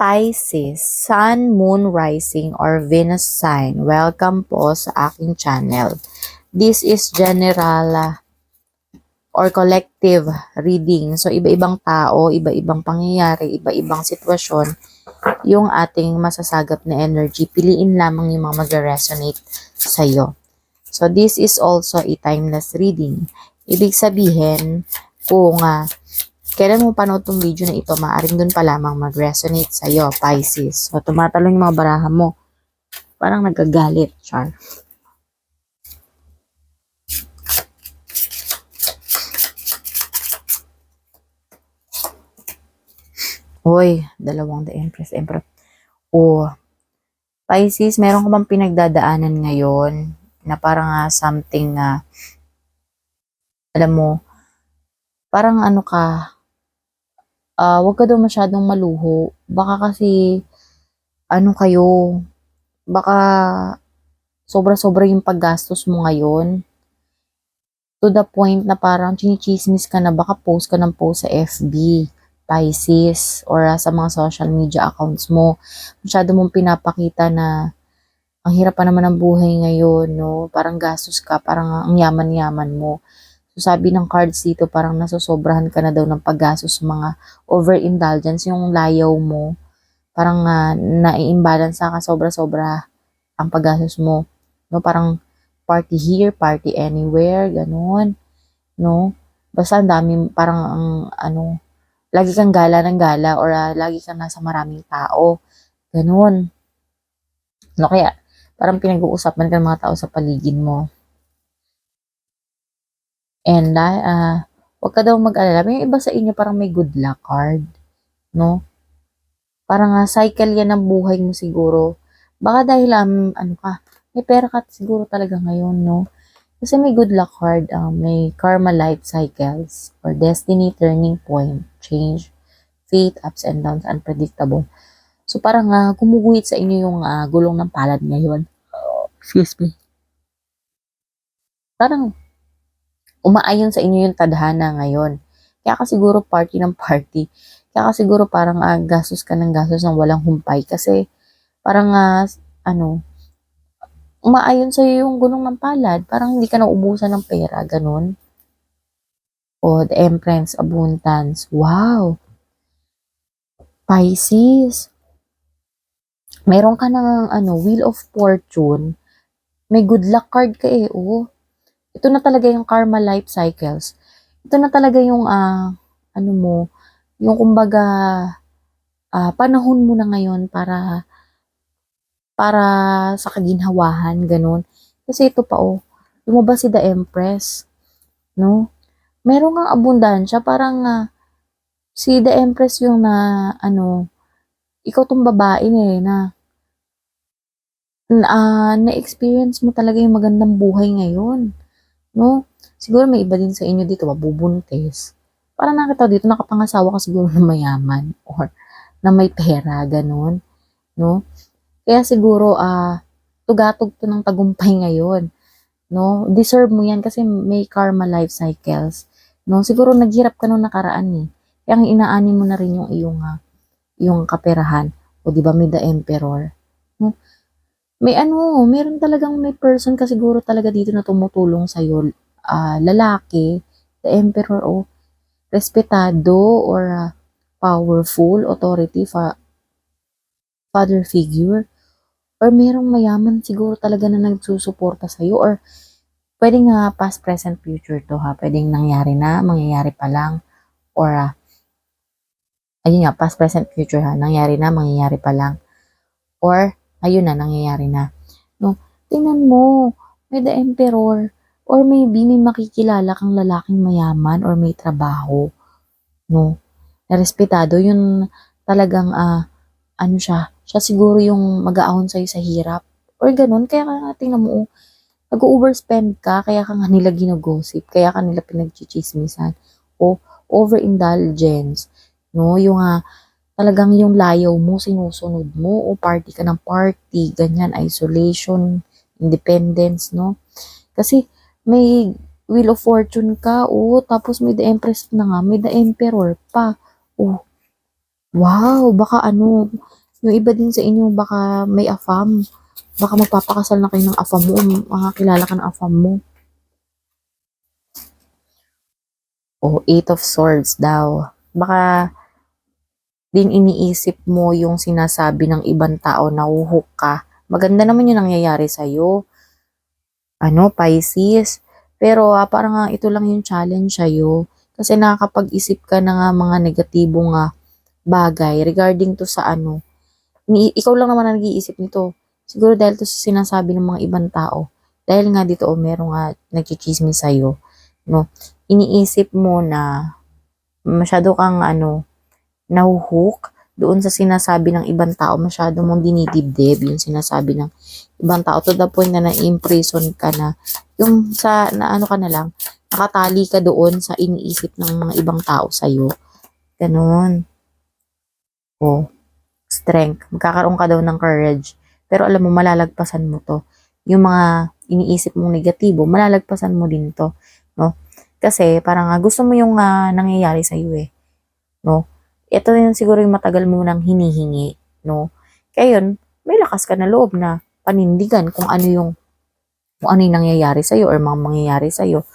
Pisces, Sun, Moon, Rising, or Venus sign. Welcome po sa aking channel. This is general uh, or collective reading. So, iba-ibang tao, iba-ibang pangyayari, iba-ibang sitwasyon, yung ating masasagap na energy. Piliin lamang yung mga mag-resonate sa'yo. So, this is also a timeless reading. Ibig sabihin, kung uh, kailan mo panood tong video na ito, maaring dun pa lamang mag-resonate sa'yo, Pisces. So, tumatalon yung mga baraha mo. Parang nagagalit, Char. Hoy, dalawang The Empress, Emperor. O, Pisces, meron ka bang pinagdadaanan ngayon na parang uh, something na, uh, alam mo, parang ano ka, uh, wag ka daw masyadong maluho. Baka kasi, ano kayo, baka sobra-sobra yung paggastos mo ngayon. To the point na parang chinichismis ka na baka post ka ng post sa FB, Pisces, or uh, sa mga social media accounts mo. Masyado mong pinapakita na ang hirap pa naman ng buhay ngayon, no? Parang gastos ka, parang ang yaman-yaman mo. So, sabi ng cards dito, parang nasosobrahan ka na daw ng paggastos sa mga overindulgence, yung layaw mo. Parang uh, nai-imbalance ka sobra-sobra ang paggastos mo. No, parang party here, party anywhere, ganun. No? Basta ang dami, parang ang ano, lagi kang gala ng gala or uh, lagi kang nasa maraming tao. Ganun. No, kaya parang pinag-uusapan ka ng mga tao sa paligid mo. And uh, wag ka daw mag-alala. May iba sa inyo parang may good luck card. No? Parang uh, cycle yan ng buhay mo siguro. Baka dahil um, ano ka, may pera ka siguro talaga ngayon, no? Kasi may good luck card, um, may karma life cycles or destiny turning point, change, fate, ups and downs, unpredictable. So parang uh, gumuguhit sa inyo yung uh, gulong ng palad ngayon. excuse me. Parang umaayon sa inyo yung tadhana ngayon. Kaya ka siguro party ng party. Kaya ka siguro parang uh, gastos ka ng gastos ng walang humpay. Kasi parang uh, ano, umaayon sa'yo yung gulong ng palad. Parang hindi ka na ubusan ng pera, ganun. O, the Empress, Abundance. Wow! Pisces. Meron ka ng ano, Wheel of Fortune. May good luck card ka eh, oh. Ito na talaga yung karma life cycles. Ito na talaga yung, uh, ano mo, yung kumbaga, uh, panahon mo na ngayon para para sa kaginhawahan, ganun. Kasi ito pa, oh, lumabas si The Empress, no? Meron kang abundansya, parang uh, si The Empress yung na, ano, ikaw tong babae eh, na, uh, na-experience mo talaga yung magandang buhay ngayon, no? Siguro may iba din sa inyo dito, mabubuntis. Parang nakita dito, nakapangasawa ka siguro na mayaman or na may pera, ganun, no? Kaya siguro, ah, uh, tugatog to ng tagumpay ngayon. No? Deserve mo yan kasi may karma life cycles. No? Siguro naghirap ka nung nakaraan eh. Kaya inaani mo na rin yung iyong, uh, yung kaperahan. O di ba may the emperor. May ano, meron talagang may person ka siguro talaga dito na tumutulong sa iyo. Uh, lalaki, the emperor o respetado or uh, powerful authority fa father figure or merong mayaman siguro talaga na nagsusuporta sa iyo or pwedeng nga past, present, future to ha. Pwedeng nangyari na, mangyayari pa lang or uh, ayun nga, past, present, future ha. Nangyari na, mangyayari pa lang. Or ayun na, nangyayari na. No, tingnan mo, may the emperor or maybe may makikilala kang lalaking mayaman or may trabaho. No, respetado yun talagang uh, ano siya, siya siguro yung mag-aahon sa'yo sa hirap. Or ganun, kaya ka tingnan mo, oh, nag-overspend ka, kaya ka nga nila ginagosip, kaya ka nila pinagchichismisan. O overindulgence, no? Yung uh, talagang yung layaw mo, sinusunod mo, o party ka ng party, ganyan, isolation, independence, no? Kasi may Wheel of Fortune ka, oh, tapos may The Empress na nga, may The Emperor pa. Oh, wow, baka ano, yung iba din sa inyo baka may afam. Baka magpapakasal na kayo ng afam mo, makakilala ka ng afam mo. O, Eight of Swords daw. Baka din iniisip mo yung sinasabi ng ibang tao na uhok ka. Maganda naman yung nangyayari sa'yo. Ano, Pisces. Pero ah, parang nga ito lang yung challenge sa'yo. Kasi nakakapag-isip ka na nga mga negatibong nga bagay regarding to sa ano. Ni, ikaw lang naman ang nag-iisip nito. Siguro dahil to sa sinasabi ng mga ibang tao. Dahil nga dito, oh, meron nga nagchichismis sa'yo. No? Iniisip mo na masyado kang ano, nahuhook doon sa sinasabi ng ibang tao, masyado mong dinidibdib yung sinasabi ng ibang tao to the point na na-imprison ka na. Yung sa na ano ka na lang nakatali ka doon sa iniisip ng mga ibang tao sa iyo ganun. Oh strength. Magkakaroon ka daw ng courage. Pero alam mo malalagpasan mo to. Yung mga iniisip mong negatibo malalagpasan mo din to no? Kasi parang gusto mo yung ah, nangyayari sa iyo eh no ito yung siguro yung matagal mo nang hinihingi, no? Kaya yun, may lakas ka na loob na panindigan kung ano yung kung ano yung nangyayari sa'yo or mga mangyayari sa'yo.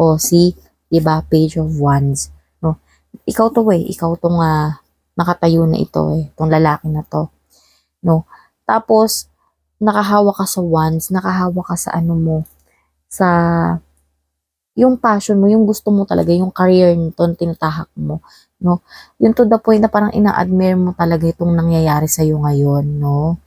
O si, di ba, page of wands, no? Ikaw to eh, ikaw tong ah, nakatayo na ito eh, tong lalaki na to, no? Tapos, nakahawa ka sa wands, nakahawa ka sa ano mo, sa yung passion mo, yung gusto mo talaga, yung career nito, tinatahak mo, no? Yun to the point na parang ina-admire mo talaga itong nangyayari sa iyo ngayon, no?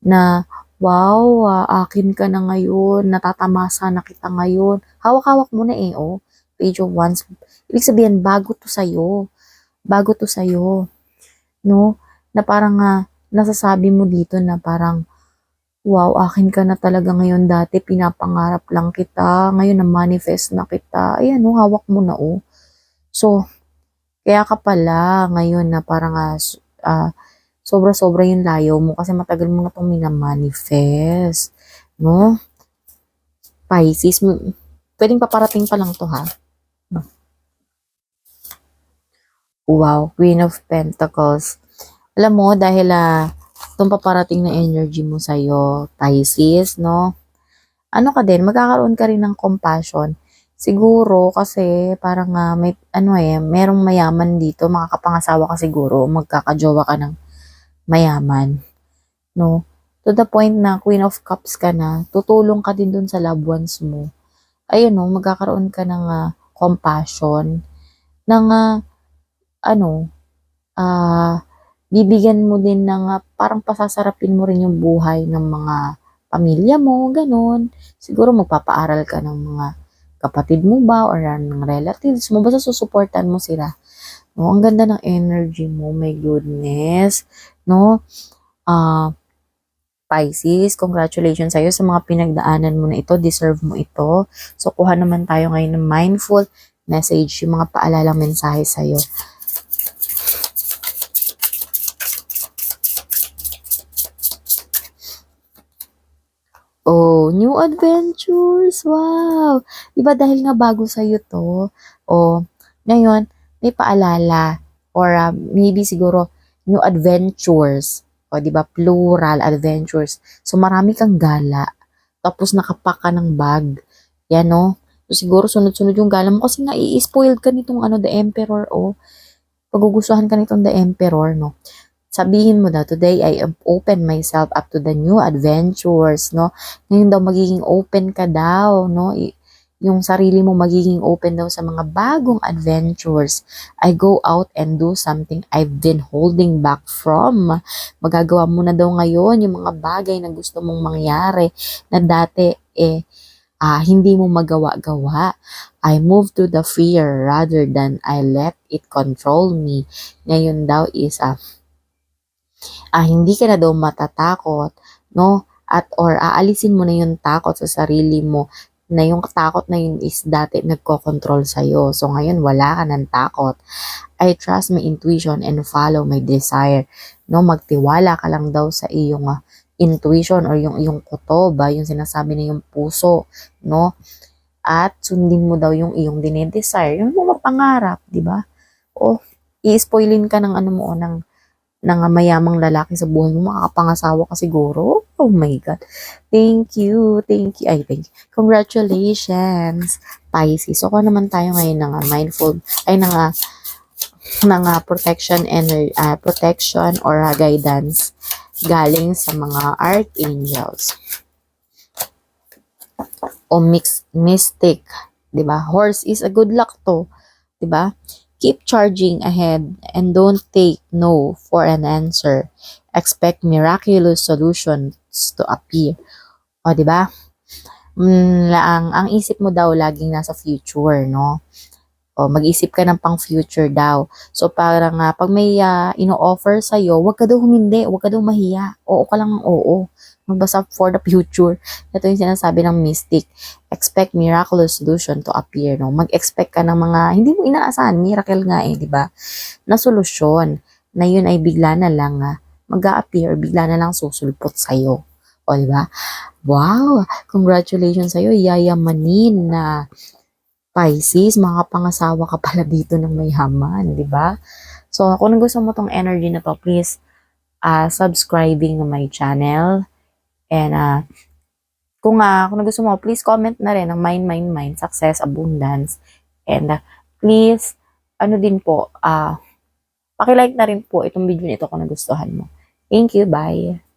Na, wow, ah, akin ka na ngayon, natatamasa na kita ngayon. Hawak-hawak mo na eh, oh. Page of Wands. Ibig sabihin, bago to sa'yo. Bago to sa'yo. No? Na parang nga, nasasabi mo dito na parang, wow, akin ka na talaga ngayon dati, pinapangarap lang kita, ngayon na manifest na kita, ayan oh, hawak mo na oh. So, kaya ka pala ngayon na parang ah, sobra-sobra yung layo mo kasi matagal mo na itong minamanifest, no? Pisces, pwedeng paparating pa lang to ha. Wow, Queen of Pentacles. Alam mo, dahil ah, itong paparating na energy mo sa'yo, Pisces, no? Ano ka din, magkakaroon ka rin ng compassion. Siguro kasi parang nga may ano eh, merong mayaman dito, makakapangasawa ka siguro, magkakajowa ka ng mayaman, no? To the point na Queen of Cups ka na, tutulong ka din dun sa loved ones mo. Ayun no, magkakaroon ka ng ah, compassion, ng ah, ano, ah, bibigyan mo din ng ah, parang pasasarapin mo rin yung buhay ng mga pamilya mo, ganun. Siguro magpapaaral ka ng mga kapatid mo ba or ng relatives mo, basta susuportan mo sila. No, ang ganda ng energy mo, my goodness. No? Ah, Pisces, congratulations sa'yo sa mga pinagdaanan mo na ito. Deserve mo ito. So, kuha naman tayo ngayon ng mindful message, yung mga paalalang mensahe sa'yo. Oh, new adventures. Wow. 'Di ba dahil nga bago sa to? Oh, ngayon may paalala or ah, maybe siguro new adventures. O 'di ba plural adventures. So marami kang gala. Tapos nakapak ka ng bag. Yan no. So siguro sunod-sunod yung gala mo kasi nga i-spoiled ka nitong ano the emperor oh. Pagugustuhan ka nitong the emperor no sabihin mo daw, today I open myself up to the new adventures, no? Ngayon daw magiging open ka daw, no? I- yung sarili mo magiging open daw sa mga bagong adventures. I go out and do something I've been holding back from. Magagawa mo na daw ngayon yung mga bagay na gusto mong mangyari na dati eh ah, hindi mo magawa-gawa. I move to the fear rather than I let it control me. Ngayon daw is ah, ah, hindi ka na daw matatakot, no? At or aalisin mo na yung takot sa sarili mo na yung takot na yun is dati nagko-control sa'yo. So ngayon wala ka ng takot. I trust my intuition and follow my desire. No, magtiwala ka lang daw sa iyong ah, intuition or yung iyong kutoba, yung sinasabi na yung puso, no? At sundin mo daw yung iyong dinedesire, yung mga pangarap, di ba? O i-spoilin ka ng ano mo, ng ng mayamang lalaki sa buhay mo, makakapangasawa ka siguro. Oh my God. Thank you. Thank you. Ay, thank you. Congratulations, Pisces. So, kung naman tayo ngayon ng ah, mindful, ay ng ah, ng ah, protection and ah, protection or ah, guidance galing sa mga archangels o mix, mystic, 'di ba? Horse is a good luck to, 'di ba? Keep charging ahead and don't take no for an answer. Expect miraculous solutions to appear. O, 'di ba? Mm, ang ang isip mo daw laging nasa future, no? O, mag-isip ka ng pang future daw. So, parang nga, pag may ah, ino-offer sa'yo, wag ka daw humindi, wag ka daw mahiya. Oo ka lang ng oo. Magbasa for the future. Ito yung sinasabi ng mystic. Expect miraculous solution to appear. No? Mag-expect ka ng mga, hindi mo inaasahan, miracle nga eh, di ba? Na solusyon. Na yun ay bigla na lang ah, mag-a-appear, bigla na lang susulpot sa'yo. O, di ba? Wow! Congratulations sa'yo, yayamanin na Pisces, makapangasawa ka pala dito ng mayaman, di ba? So, kung gusto mo tong energy na to, please uh, subscribing my channel. And uh, kung, uh, kung gusto mo, please comment na rin ng Mind, Mind, Mind, Success, Abundance. And uh, please, ano din po, uh, pakilike na rin po itong video nito kung nagustuhan mo. Thank you, bye!